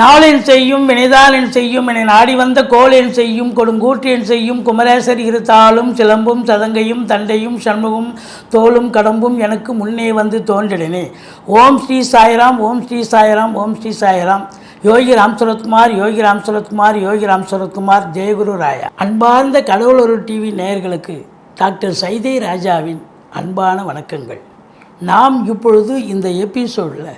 நாளின் செய்யும் வினைதாளின் செய்யும் என நாடி வந்த கோளின் செய்யும் கொடுங்கூற்றென் செய்யும் குமரேசர் இருத்தாளும் சிலம்பும் சதங்கையும் தண்டையும் சண்முகம் தோளும் கடம்பும் எனக்கு முன்னே வந்து தோன்றினே ஓம் ஸ்ரீ சாய்ராம் ஓம் ஸ்ரீ சாய்ராம் ஓம் ஸ்ரீ சாய்ராம். யோகி ராம் சரத்குமார் யோகி ராம் சரத்குமார் யோகி ராம் சரத்குமார் ஜெயகுரு ராயா அன்பார்ந்த கடவுளொரு டிவி நேயர்களுக்கு டாக்டர் சைதை ராஜாவின் அன்பான வணக்கங்கள். நாம் இப்பொழுது இந்த எபிசோடில்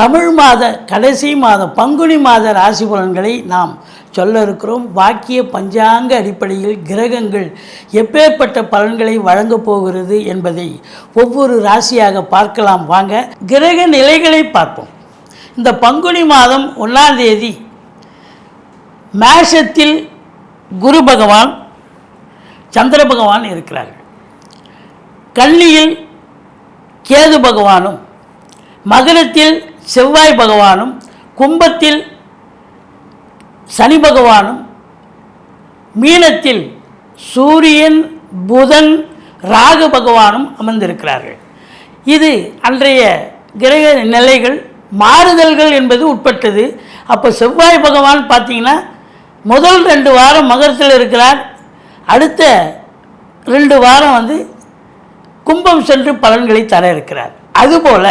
தமிழ் மாத கடைசி மாதம் பங்குனி மாத ராசி பலன்களை நாம் சொல்ல இருக்கிறோம் வாக்கிய பஞ்சாங்க அடிப்படையில் கிரகங்கள் எப்பேற்பட்ட பலன்களை வழங்கப் போகிறது என்பதை ஒவ்வொரு ராசியாக பார்க்கலாம். வாங்க கிரக நிலைகளை பார்ப்போம். இந்த பங்குனி மாதம் ஒன்றாம் தேதி மேஷத்தில் குரு பகவான் சந்திர பகவான் இருக்கிறார்கள். கன்னியில் கேது பகவானும் மகரத்தில் செவ்வாய் பகவானும் கும்பத்தில் சனி பகவானும் மீனத்தில் சூரியன் புதன் ராகு பகவானும் அமர்ந்திருக்கிறார்கள். இது அன்றைய கிரக நிலைகள் மாறுதல்கள் என்பது உட்பட்டது. அப்போ செவ்வாய் பகவான் பார்த்தீங்கன்னா முதல் ரெண்டு வாரம் மகரத்தில் இருக்கிறார். அடுத்த ரெண்டு வாரம் வந்து கும்பம் சென்று பலன்களை தர இருக்கிறார். அதுபோல்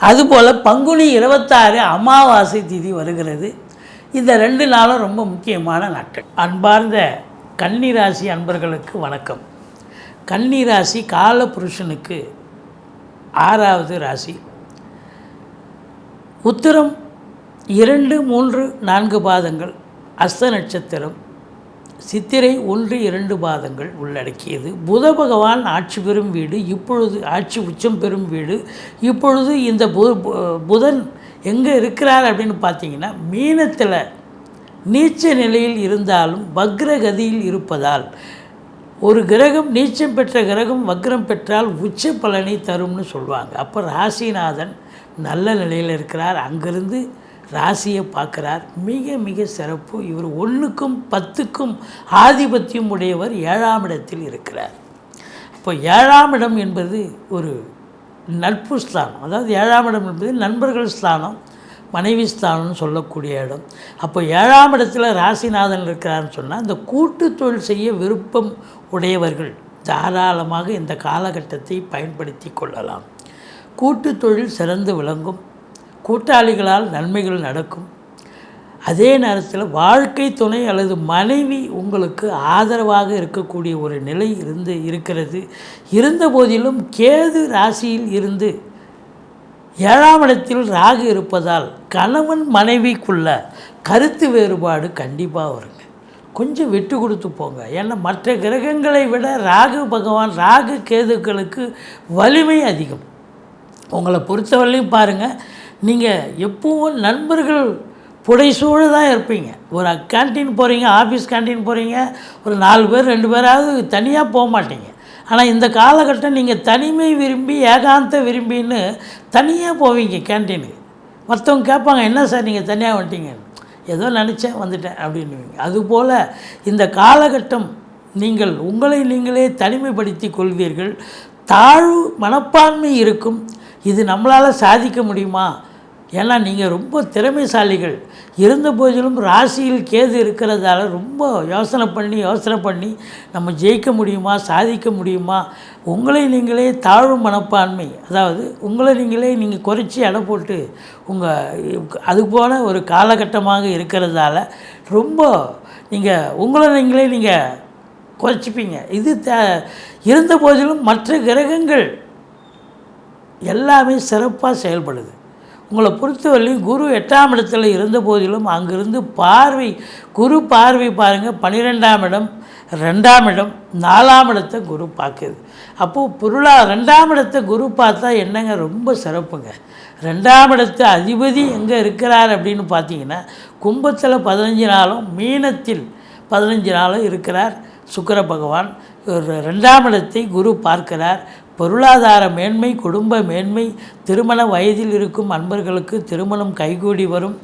அதுபோல் பங்குனி இருபத்தாறு அமாவாசை திதி வருகிறது. இந்த ரெண்டு நாளும் ரொம்ப முக்கியமான நாட்கள். அன்பார்ந்த கன்னிராசி அன்பர்களுக்கு வணக்கம். கன்னிராசி காலபுருஷனுக்கு ஆறாவது ராசி. உத்திரம் இரண்டு மூன்று நான்கு பாதங்கள் அஸ்த நட்சத்திரம் சித்திரை ஒன்று இரண்டு பாதங்கள் உள்ளடக்கியது. புத பகவான் ஆட்சி பெறும் வீடு இப்பொழுது ஆட்சி உச்சம் பெறும் வீடு இப்பொழுது இந்த பு பு- புதன் எங்கே இருக்கிறார் அப்படின்னு பார்த்தீங்கன்னா மீனத்தில் நீச்ச நிலையில் இருந்தாலும் வக்ரகதியில் இருப்பதால் ஒரு கிரகம் நீச்சம் பெற்ற கிரகம் வக்ரம் பெற்றால் உச்ச பலனை தரும்னு சொல்லுவாங்க அப்போ ராசிநாதன் நல்ல நிலையில் இருக்கிறார். அங்கிருந்து ராசியை பார்க்குறார். மிக மிக சிறப்பு. இவர் ஒன்றுக்கும் பத்துக்கும் ஆதிபத்தியம் உடையவர் ஏழாம் இடத்தில் இருக்கிறார். இப்போ ஏழாம் இடம் என்பது ஒரு நட்பு ஸ்தானம். அதாவது ஏழாம் இடம் என்பது நண்பர்கள் ஸ்தானம் மனைவி ஸ்தானம்னு சொல்லக்கூடிய இடம். அப்போ ஏழாம் இடத்துல ராசிநாதன் இருக்கிறான்னு சொன்னால் இந்த கூட்டு தொழில் செய்ய விருப்பம் உடையவர்கள் தாராளமாக இந்த காலகட்டத்தை பயன்படுத்தி கொள்ளலாம். கூட்டு தொழில் சிறந்து விளங்கும். கூட்டாளிகளால் நன்மைகள் நடக்கும். அதே நேரத்தில் வாழ்க்கை துணை அல்லது மனைவி உங்களுக்கு ஆதரவாக இருக்கக்கூடிய ஒரு நிலை இருந்து இருக்கிறது. இருந்த போதிலும் கேது ராசியில் இருந்து ஏழாம் இடத்தில் ராகு இருப்பதால் கணவன் மனைவிக்குள்ள கருத்து வேறுபாடு கண்டிப்பாக வருங்க. கொஞ்சம் விட்டு கொடுத்து போங்க. ஏன்னா மற்ற கிரகங்களை விட ராகு பகவான் ராகு கேதுக்களுக்கு வலிமை அதிகம். உங்களை பொறுத்தவரையிலையும் பாருங்கள் நீங்கள் எப்பவும் நண்பர்கள் புடைசூழ தான் இருப்பீங்க. ஒரு கேன்டீன் போகிறீங்க ஆஃபீஸ் கேன்டீன் போகிறீங்க ஒரு நாலு பேர் ரெண்டு பேராவது தனியாக போக மாட்டீங்க. ஆனால் இந்த காலகட்டம் நீங்கள் தனிமை விரும்பி ஏகாந்த விரும்பின்னு தனியாக போவீங்க கேன்டீனுக்கு மற்றவங்க கேட்பாங்க என்ன சார் நீங்கள் தனியாக வந்துட்டீங்க? ஏதோ நினச்சேன் வந்துட்டேன் அப்படின்னுவீங்க. அதுபோல் இந்த காலகட்டம் நீங்கள் உங்களை நீங்களே தனிமைப்படுத்தி கொள்வீர்கள். தாழ்வு மனப்பான்மை இருக்கும். இது நம்மளால் சாதிக்க முடியுமா? ஏன்னா நீங்கள் ரொம்ப திறமைசாலிகள். இருந்த போதிலும் ராசியில் கேது இருக்கிறதால ரொம்ப யோசனை பண்ணி யோசனை பண்ணி நம்ம ஜெயிக்க முடியுமா சாதிக்க முடியுமா உங்களை நீங்களே தாழ்வு மனப்பான்மை. அதாவது உங்களை நீங்களே நீங்கள் குறைச்சி எடை போட்டு உங்கள் அது போல் ஒரு காலகட்டமாக இருக்கிறதால ரொம்ப நீங்கள் உங்களை நீங்களே நீங்கள் குறைச்சிப்பீங்க. இது த இருந்த போதிலும் மற்ற கிரகங்கள் எல்லாமே சிறப்பாக செயல்படுது. உங்களை பொறுத்தவரையிலும் குரு எட்டாம் இடத்துல இருந்த போதிலும் அங்கிருந்து பார்வை குரு பார்வை பாருங்கள் பன்னிரெண்டாம் இடம் ரெண்டாம் இடம் நாலாம் இடத்தை குரு பார்க்குது. அப்போது பொருளா ரெண்டாம் இடத்தை குரு பார்த்தா என்னங்க? ரொம்ப சிறப்புங்க. ரெண்டாம் இடத்து அதிபதி எங்கே இருக்கிறார் அப்படின்னு பார்த்தீங்கன்னா கும்பத்தில் பதினஞ்சு நாளும் மீனத்தில் பதினஞ்சு நாளும் இருக்கிறார். சுக்கர பகவான் ரெண்டாம் இடத்தை குரு பார்க்கிறார். பொருளாதார மேன்மை குடும்ப மேன்மை திருமண வயதில் இருக்கும் அன்பர்களுக்கு திருமணம் கைகூடி வரும்.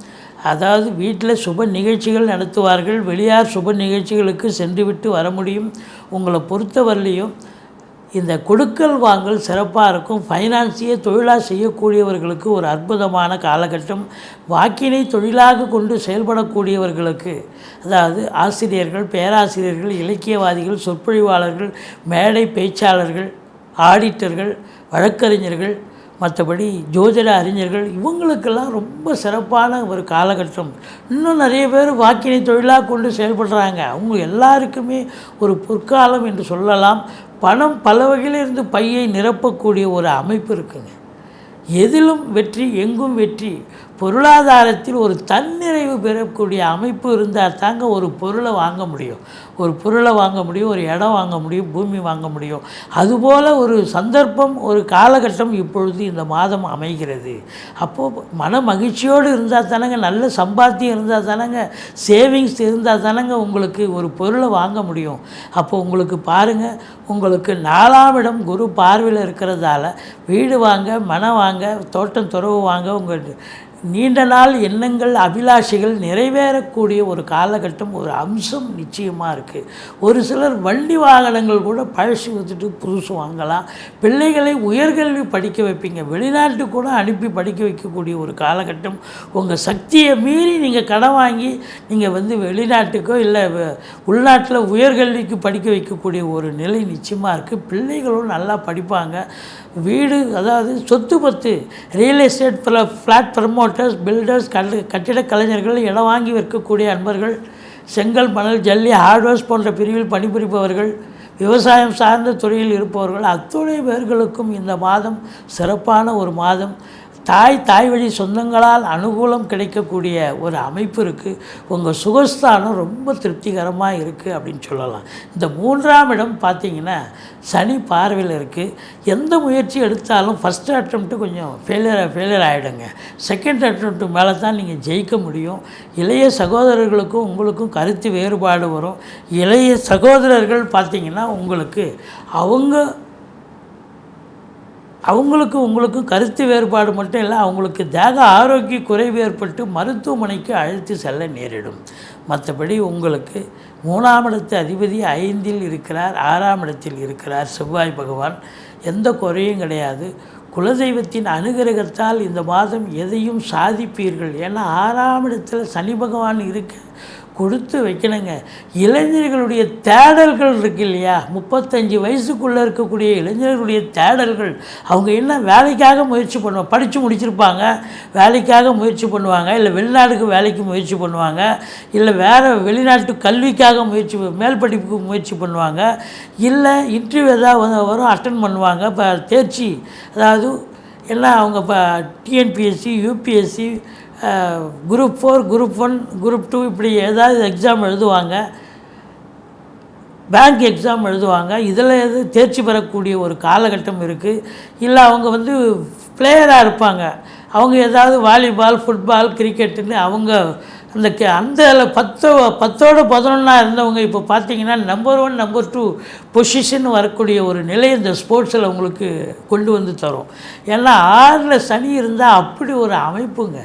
அதாவது வீட்டில் சுப நிகழ்ச்சிகள் நடத்துவார்கள். வெளியார் சுப நிகழ்ச்சிகளுக்கு சென்றுவிட்டு வர முடியும். உங்களை பொறுத்தவரையிலையும் இந்த கொடுக்கல் வாங்கல் சிறப்பாக இருக்கும். ஃபைனான்ஸையே தொழிலாக செய்யக்கூடியவர்களுக்கு ஒரு அற்புதமான காலகட்டம். வாக்கினை தொழிலாக கொண்டு செயல்படக்கூடியவர்களுக்கு அதாவது ஆசிரியர்கள் பேராசிரியர்கள் இலக்கியவாதிகள் சொற்பொழிவாளர்கள் மேடை பேச்சாளர்கள் ஆடிட்டர்கள் வழக்கறிஞர்கள் மற்றபடி ஜோதிட அறிஞர்கள் இவங்களுக்கெல்லாம் ரொம்ப சிறப்பான ஒரு காலகட்டம். இன்னும் நிறைய பேர் வாக்கினை தொழிலாக கொண்டு செயல்படுறாங்க. அவங்க எல்லாருக்குமே ஒரு பொற்காலம் என்று சொல்லலாம். பணம் பல வகையிலிருந்து பையை நிரப்பக்கூடிய ஒரு அமைப்பு இருக்குங்க. எதிலும் வெற்றி எங்கும் வெற்றி பொருளாதாரத்தில் ஒரு தன்னிறைவு பெறக்கூடிய அமைப்பு இருந்தால் தாங்க ஒரு பொருளை வாங்க முடியும். ஒரு பொருளை வாங்க முடியும் ஒரு இடம் வாங்க முடியும் பூமி வாங்க முடியும். அதுபோல் ஒரு சந்தர்ப்பம் ஒரு காலகட்டம் இப்பொழுது இந்த மாதம் அமைகிறது. அப்போது மன மகிழ்ச்சியோடு இருந்தால் தானங்க நல்ல சம்பாத்தியம் இருந்தால் தானங்க சேவிங்ஸ் இருந்தால் தானங்க உங்களுக்கு ஒரு பொருளை வாங்க முடியும். அப்போ உங்களுக்கு பாருங்கள் உங்களுக்கு நாலாம் இடம் குரு பார்வையில் இருக்கிறதால வீடு வாங்க மனம் வாங்க தோட்டம் துறவு வாங்க உங்கள் நீண்ட நாள் எண்ணங்கள் அபிலாஷைகள் நிறைவேறக்கூடிய ஒரு காலகட்டம் ஒரு அம்சம் நிச்சயமாக இருக்குது ஒரு சிலர் வண்டி வாகனங்கள் கூட பழசு வச்சுட்டு புதுசு வாங்கலாம். பிள்ளைகளை உயர்கல்வி படிக்க வைப்பீங்க. வெளிநாட்டு கூட அனுப்பி படிக்க வைக்கக்கூடிய ஒரு காலகட்டம். உங்கள் சக்தியை மீறி நீங்கள் கடன் வாங்கி நீங்கள் வந்து வெளிநாட்டுக்கோ இல்லை உள்நாட்டில் உயர்கல்விக்கு படிக்க வைக்கக்கூடிய ஒரு நிலை நிச்சயமாக இருக்குது பிள்ளைகளும் நல்லா படிப்பாங்க. வீடு அதாவது சொத்து பத்து real estate flat contractors builders கல் கட்டிட கலைஞர்கள் இடம் வாங்கி விற்கக்கூடிய அன்பர்கள் செங்கல் மணல் ஜல்லி ஹார்ட்வேர்ஸ் போன்ற பிரிவில் பணிபுரிப்பவர்கள் விவசாயம் சார்ந்த துறையில் இருப்பவர்கள் அத்துணை பேர்களுக்கும் இந்த மாதம் சிறப்பான ஒரு மாதம். தாய் தாய் வழி சொந்தங்களால் அனுகூலம் கிடைக்கக்கூடிய ஒரு அமைப்பு இருக்குது உங்கள் சுகஸ்தானம் ரொம்ப திருப்திகரமாக இருக்குது அப்படின்னு சொல்லலாம். இந்த மூன்றாம் இடம் பார்த்தீங்கன்னா சனி பார்வையில் இருக்குது எந்த முயற்சி எடுத்தாலும் ஃபஸ்ட் அட்டம்ப்ட்டு கொஞ்சம் ஃபெயிலியர் ஃபெயிலியர் ஆகிடுங்க செகண்ட் அட்டம்ப்ட்டு மேலே தான் நீங்கள் ஜெயிக்க முடியும். இளைய சகோதரர்களுக்கும் உங்களுக்கும் கருத்து வேறுபாடு வரும். இளைய சகோதரர்கள் பார்த்தீங்கன்னா உங்களுக்கு அவங்க அவங்களுக்கும் உங்களுக்கும் கருத்து வேறுபாடு மட்டும் இல்லை அவங்களுக்கு தேக ஆரோக்கிய குறைவு ஏற்பட்டு மருத்துவமனைக்கு அழைத்து செல்ல நேரிடும். மற்றபடி உங்களுக்கு மூணாம் இடத்து அதிபதி ஐந்தில் இருக்கிறார் ஆறாம் இடத்தில் இருக்கிறார் செவ்வாய் பகவான். எந்த குறையும் கிடையாது. குலதெய்வத்தின் அனுகிரகத்தால் இந்த மாதம் எதையும் சாதிப்பீர்கள். ஏன்னா ஆறாம் இடத்தில் சனி பகவான் இருக்க கொடுத்து வைக்கணுங்க. இளைஞர்களுடைய தேடல்கள் இருக்கு இல்லையா? முப்பத்தஞ்சு வயசுக்குள்ளே இருக்கக்கூடிய இளைஞர்களுடைய தேடல்கள். அவங்க என்ன வேலைக்காக முயற்சி பண்ணுவாங்க படித்து முடிச்சிருப்பாங்க வேலைக்காக முயற்சி பண்ணுவாங்க இல்லை வெளிநாடுக்கு வேலைக்கு முயற்சி பண்ணுவாங்க இல்லை வேறு வெளிநாட்டு கல்விக்காக முயற்சி மேல் படிப்புக்கு முயற்சி பண்ணுவாங்க இல்லை இன்டர்வியூ ஏதாவது வரும் அட்டன் பண்ணுவாங்க இப்போ தேர்ச்சி. அதாவது எல்லாம் அவங்க இப்போ TNPSC UPSC group four group one group two இப்படி ஏதாவது எக்ஸாம் எழுதுவாங்க. பேங்க் எக்ஸாம் எழுதுவாங்க. இதில் எது தேர்ச்சி பெறக்கூடிய ஒரு காலகட்டம் இருக்குது இல்லை அவங்க வந்து பிளேயராக இருப்பாங்க. அவங்க ஏதாவது வாலிபால் ஃபுட்பால் கிரிக்கெட்டுன்னு அவங்க அந்த கே அந்த பத்தோ பத்தோட பதினொன்றா இருந்தவங்க இப்போ பார்த்தீங்கன்னா number one number two position வரக்கூடிய ஒரு நிலை இந்த ஸ்போர்ட்ஸில் உங்களுக்கு கொண்டு வந்து தரும். ஏன்னா ஆறில் சனி இருந்தால் அப்படி ஒரு அமைப்புங்க.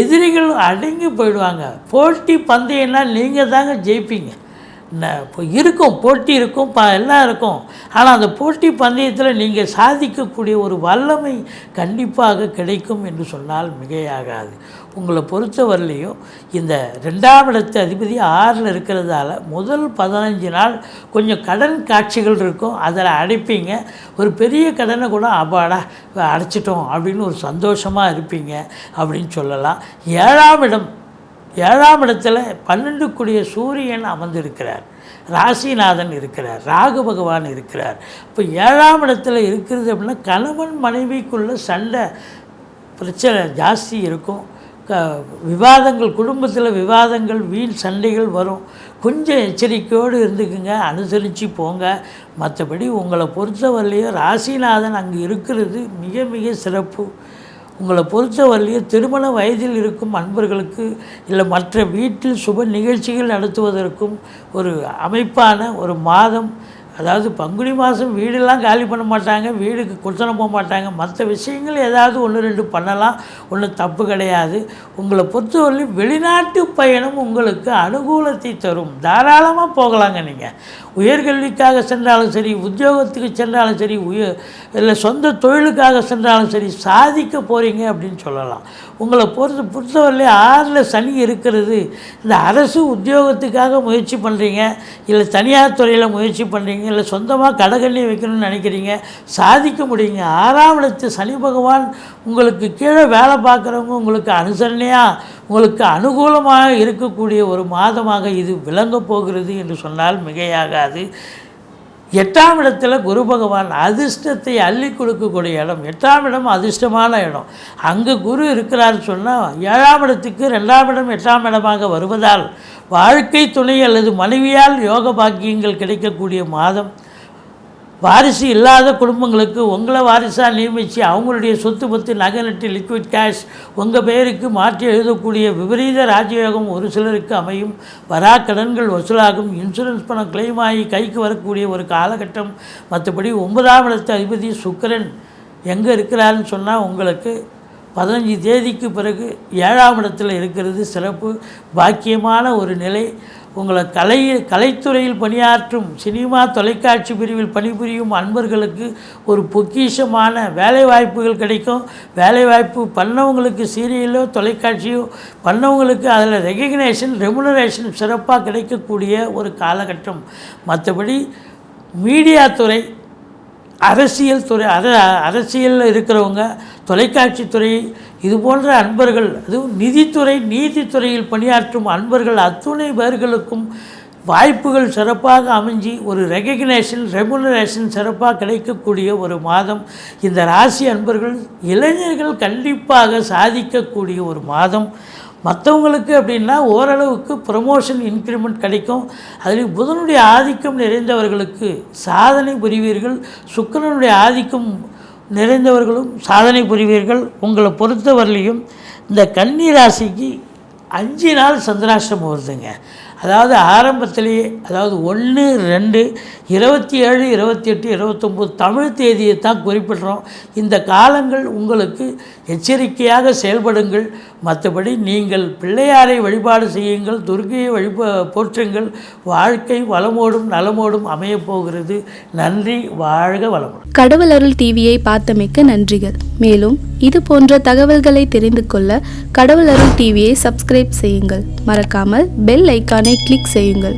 எதிரிகள் அடங்கி போயிடுவாங்க. போட்டி பந்தயம்னா நீங்கள் தாங்க ஜெயிப்பீங்க. இப்போ இருக்கும் போட்டி இருக்கும் ப எல்லாம் இருக்கும். ஆனால் அந்த போட்டி பந்தயத்தில் நீங்கள் சாதிக்கக்கூடிய ஒரு வல்லமை கண்டிப்பாக கிடைக்கும் என்று சொன்னால் மிகையாகாது. உங்களை பொறுத்தவரையிலையும் இந்த ரெண்டாம் இடத்து அதிபதி ஆறில் இருக்கிறதால முதல் பதினஞ்சு நாள் கொஞ்சம் கடன் காட்சிகள் இருக்கும். அதில் அடைப்பீங்க. ஒரு பெரிய கடனை கூட அப்பாடா அடைச்சிட்டோம் அப்படின்னு ஒரு சந்தோஷமாக இருப்பீங்க அப்படின்னு சொல்லலாம். ஏழாம் இடம் ஏழாம் இடத்துல பன்னெண்டு கூடிய சூரியன் அமர்ந்திருக்கிறார். ராசிநாதன் இருக்கிறார். ராகு பகவான் இருக்கிறார். இப்போ ஏழாம் இடத்துல இருக்கிறது அப்படின்னா கணவன் மனைவிக்குள்ள சண்டை பிரச்சனை ஜாஸ்தி இருக்கும். க விவாதங்கள் குடும்பத்தில் விவாதங்கள் வீண் சண்டைகள் வரும். கொஞ்சம் எச்சரிக்கையோடு இருந்துக்குங்க அனுசரித்து போங்க. மற்றபடி உங்களை பொறுத்தவரையிலையும் ராசிநாதன் அங்கே இருக்கிறது மிக மிக சிறப்பு. உங்களை பொறுத்தவரையிலையும் திருமண வயதில் இருக்கும் அன்பர்களுக்கு இல்லை மற்ற வீட்டில் சுப நிகழ்ச்சிகள் நடத்துவதற்கும் ஒரு அமைப்பான ஒரு மாதம் அதாவது பங்குனி மாதம் வீடெல்லாம் காலி பண்ண மாட்டாங்க வீடுக்கு குத்தனை போக மாட்டாங்க. மற்ற விஷயங்கள் ஏதாவது ஒன்று ரெண்டு பண்ணலாம். ஒன்றும் தப்பு கிடையாது. உங்களை பொறுத்தவரையிலும் வெளிநாட்டு பயணம் உங்களுக்கு அனுகூலத்தை தரும். தாராளமாக போகலாங்க நீங்கள் உயர்கல்விக்காக சென்றாலும் சரி உத்தியோகத்துக்கு சென்றாலும் சரி உயர் இல்லை சொந்த தொழிலுக்காக சென்றாலும் சரி சாதிக்க போகிறீங்க அப்படின்னு சொல்லலாம். உங்களை பொறுத்து பொறுத்தவரையிலே ஆறில் சனி இருக்கிறது. இந்த அரசு உத்தியோகத்துக்காக முயற்சி பண்ணுறீங்க இல்லை தனியார் துறையில் முயற்சி பண்ணுறீங்க இல்லை சொந்தமாக கடகண்ணி வைக்கணும்னு நினைக்கிறீங்க சாதிக்க முடியுங்க. ஆறாம் இடத்து சனி பகவான் உங்களுக்கு கீழே வேலை பார்க்குறவங்க உங்களுக்கு அனுசரணையாக உங்களுக்கு அனுகூலமாக இருக்கக்கூடிய ஒரு மாதமாக இது விளங்க போகிறது என்று சொன்னால் மிகையாகாது. எட்டாம் இடத்துல குரு பகவான் அதிர்ஷ்டத்தை அள்ளி கொடுக்கக்கூடிய இடம். எட்டாம் இடம் அதிர்ஷ்டமான இடம். அங்கே குரு இருக்கிறான்னு சொன்னால் ஏழாம் இடத்துக்கு ரெண்டாம் இடம் எட்டாம் இடமாக வருவதால் வாழ்க்கை துணை அல்லது மனைவியால் யோக பாக்கியங்கள் கிடைக்கக்கூடிய மாதம் வாரிசு இல்லாத குடும்பங்களுக்கு உங்களை வாரிசாக நியமித்து அவங்களுடைய சொத்து பத்து நகை நட்டு லிக்விட் கேஷ் உங்கள் பெயருக்கு மாற்றி எழுதக்கூடிய விபரீத ராஜயோகம் ஒரு சிலருக்கு அமையும். வரா கடன்கள் வசூலாகும். இன்சூரன்ஸ் பணம் கிளைம் ஆகி கைக்கு வரக்கூடிய ஒரு காலகட்டம். மற்றபடி ஒன்பதாம் இடத்து அதிபதி சுக்கரன் எங்கே இருக்கிறாருன்னு சொன்னால் உங்களுக்கு பதினஞ்சு தேதிக்கு பிறகு ஏழாம் இடத்தில் இருக்கிறது சிறப்பு. பாக்கியமான ஒரு நிலை. உங்களை கலை கலைத்துறையில் பணியாற்றும் சினிமா தொலைக்காட்சி பிரிவில் பணிபுரியும் அன்பர்களுக்கு ஒரு பொக்கிஷமான வேலைவாய்ப்புகள் கிடைக்கும். வேலைவாய்ப்பு பண்ணவங்களுக்கு சீரியலோ தொலைக்காட்சியோ பண்ணவங்களுக்கு அதில் ரெகக்னேஷன் ரெமுனரேஷன் சிறப்பாக கிடைக்கக்கூடிய ஒரு காலகட்டம். மற்றபடி மீடியா துறை அரசியல் துறை அர அரசியலில் இருக்கிறவங்க தொலைக்காட்சி துறை இது போன்ற அன்பர்கள் அதுவும் நிதித்துறை நீதித்துறையில் பணியாற்றும் அன்பர்கள் அத்துணை பேர்களுக்கும் வாய்ப்புகள் சிறப்பாக அமைஞ்சி ஒரு ரெகக்னேஷன் ரெமுனரேஷன் சிறப்பாக கிடைக்கக்கூடிய ஒரு மாதம். இந்த ராசி அன்பர்கள் இளைஞர்கள் கண்டிப்பாக சாதிக்கக்கூடிய ஒரு மாதம். மற்றவங்களுக்கு அப்படின்னா ஓரளவுக்கு ப்ரமோஷன் இன்க்ரிமெண்ட் கிடைக்கும். அதில் புதனுடைய ஆதிக்கம் நிறைந்தவர்களுக்கு சாதனை புரிவீர்கள். சுக்கிரனுடைய ஆதிக்கம் நிறைந்தவர்களும் சாதனை புரிவீர்கள். உங்களை பொறுத்தவரையிலையும் இந்த கன்னி ராசிக்கு அஞ்சு நாள் சந்திராஷ்டிரமம் வருதுங்க. அதாவது ஆரம்பத்திலேயே அதாவது ஒன்று ரெண்டு இருபத்தி ஏழு இருபத்தி எட்டு இருபத்தொம்போது தமிழ் தேதியை தான் குறிப்பிடுறோம். இந்த காலங்கள் உங்களுக்கு எச்சரிக்கையாக செயல்படுங்கள். மற்றபடி நீங்கள் பிள்ளையாரை வழிபாடு செய்யுங்கள் துர்கையை வழிபா போற்றுங்கள். வாழ்க்கை வளமோடும் நலமோடும் அமையப் போகிறது. நன்றி வாழ்க வளமுடன். கடவுள் அருள் டிவியை பார்த்தமைக்க நன்றிகள். மேலும் இது போன்ற தகவல்களை தெரிந்து கொள்ள கடவுள் அருள் டிவியை சப்ஸ்கிரைப் செய்யுங்கள். மறக்காமல் பெல் ஐக்கானை பட்டனை கிளிக் செய்யுங்கள்.